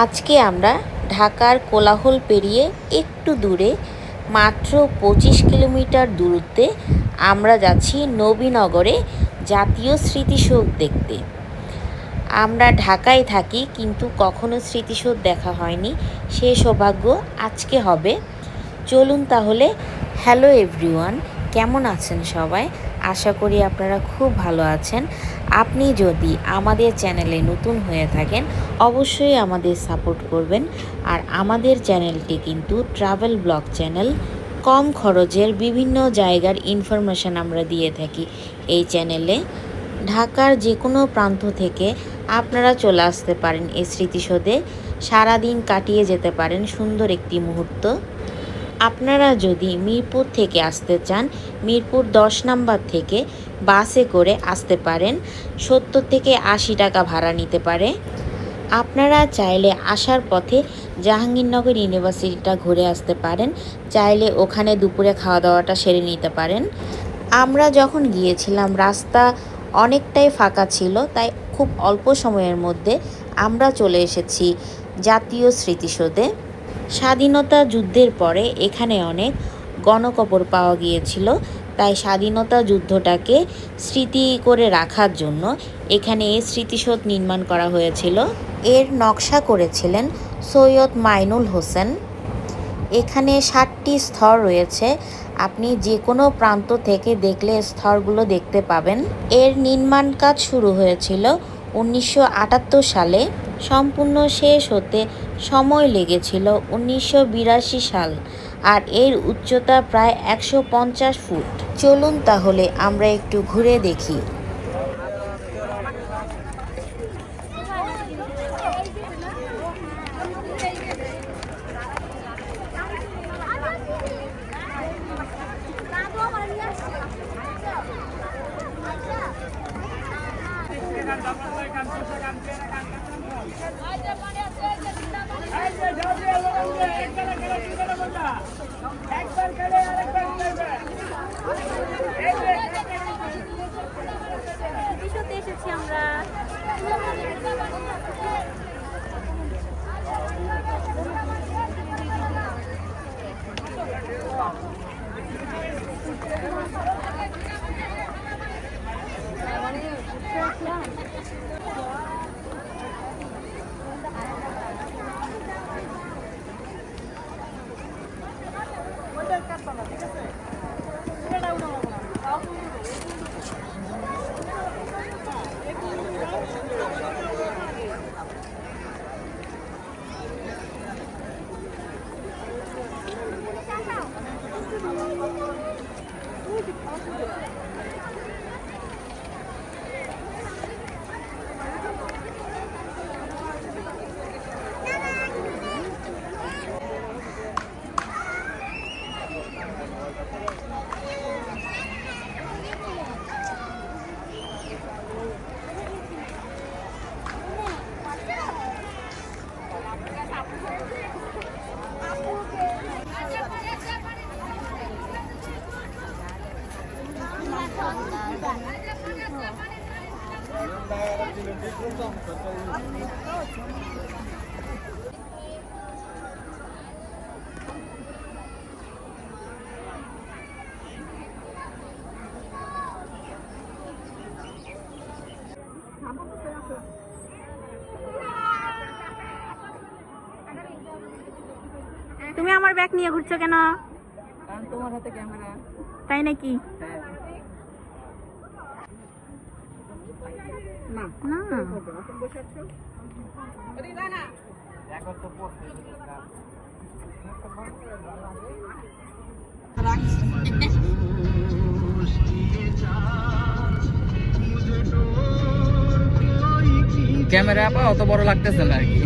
আজকে আমরা ঢাকার কোলাহল পেরিয়ে একটু দূরে, মাত্র পঁচিশ কিলোমিটার দূরত্বে আমরা যাচ্ছি নবীনগরে জাতীয় স্মৃতিসৌধ দেখতে। আমরা ঢাকায় থাকি কিন্তু কখনো স্মৃতিসৌধ দেখা হয়নি, সে সৌভাগ্য আজকে হবে। চলুন তাহলে হ্যালো এভরিওয়ান কেমন আছেন সবাই? আশা করি আপনারা খুব ভালো আছেন। আপনি যদি আমাদের চ্যানেলে নতুন হয়ে থাকেন, অবশ্যই আমাদের সাপোর্ট করবেন। আর আমাদের চ্যানেলটি কিন্তু ট্রাভেল ব্লগ চ্যানেল কম খরচের বিভিন্ন জায়গার ইনফরমেশন আমরা দিয়ে থাকি এই চ্যানেলে। ঢাকার যে কোনো প্রান্ত থেকে আপনারা চলে আসতে পারেন এই স্মৃতিসৌধে। সারাদিন কাটিয়ে যেতে পারেন সুন্দর একটি মুহূর্ত। আপনারা যদি মিরপুর থেকে আসতে চান, মিরপুর দশ নাম্বার থেকে বাসে করে আসতে পারেন। সত্তর থেকে আশি টাকা ভাড়া নিতে পারে। আপনারা চাইলে আসার পথে জাহাঙ্গীরনগর ইউনিভার্সিটিটা ঘুরে আসতে পারেন। চাইলে ওখানে দুপুরে খাওয়া দাওয়াটা সেরে নিতে পারেন। আমরা যখন গিয়েছিলাম, রাস্তা অনেকটাই ফাঁকা ছিল, তাই খুব অল্প সময়ের মধ্যে আমরা চলে এসেছি জাতীয় স্মৃতিসৌধে। স্বাধীনতা যুদ্ধের পরে এখানে অনেক গণকবর পাওয়া গিয়েছিল। তাই স্বাধীনতা যুদ্ধটাকে স্মৃতি করে রাখার জন্য এখানে এই স্মৃতিসৌধ নির্মাণ করা হয়েছিল। এর নকশা করেছিলেন সৈয়দ মাইনুল হোসেন। এখানে ষাটটি স্তর রয়েছে। আপনি যে কোনো প্রান্ত থেকে দেখলে স্তরগুলো দেখতে পাবেন। এর নির্মাণ কাজ শুরু হয়েছিল উনিশশো আটাত্তর সালে সম্পূর্ণ শেষ হতে সময় লেগেছিল উনিশশো বিরাশি সাল, আর এর উচ্চতা প্রায় একশো পঞ্চাশ ফুট। চলুন তাহলে আমরা একটু ঘুরে দেখি। કામ કામ કામ કામ કામ Oh, it's awesome. তুমি আমার ব্যাগ নিয়ে ঘুরছো কেন? তোমার হাতে ক্যামেরা। তাই নাকি? না। না। ক্যামেরা আপা অত বড় লাগতেছে না আর কি।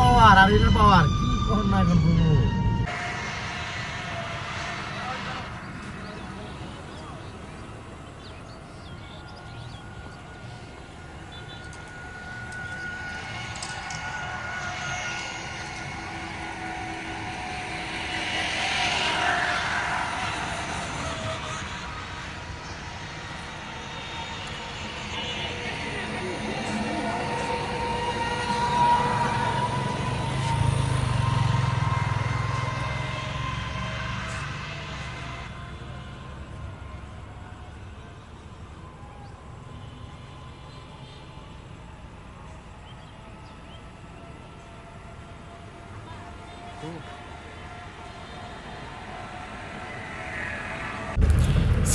പോവാറ് അറിയുന്ന പോവാറ്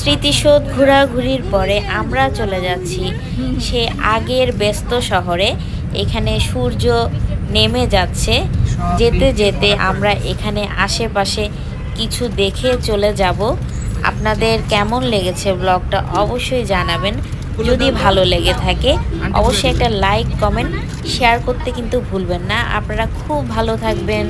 স্মৃতিসৌধ ঘোরাঘুরির পরে আমরা চলে যাচ্ছি সে আগের ব্যস্ত শহরে। এখানে সূর্য নেমে যাচ্ছে। যেতে যেতে আমরা এখানে আশেপাশে কিছু দেখে চলে যাব। আপনাদের কেমন লেগেছে ব্লগটা অবশ্যই জানাবেন। যদি ভালো লেগে থাকে, অবশ্যই একটা লাইক, কমেন্ট, শেয়ার করতে কিন্তু ভুলবেন না। আপনারা খুব ভালো থাকবেন।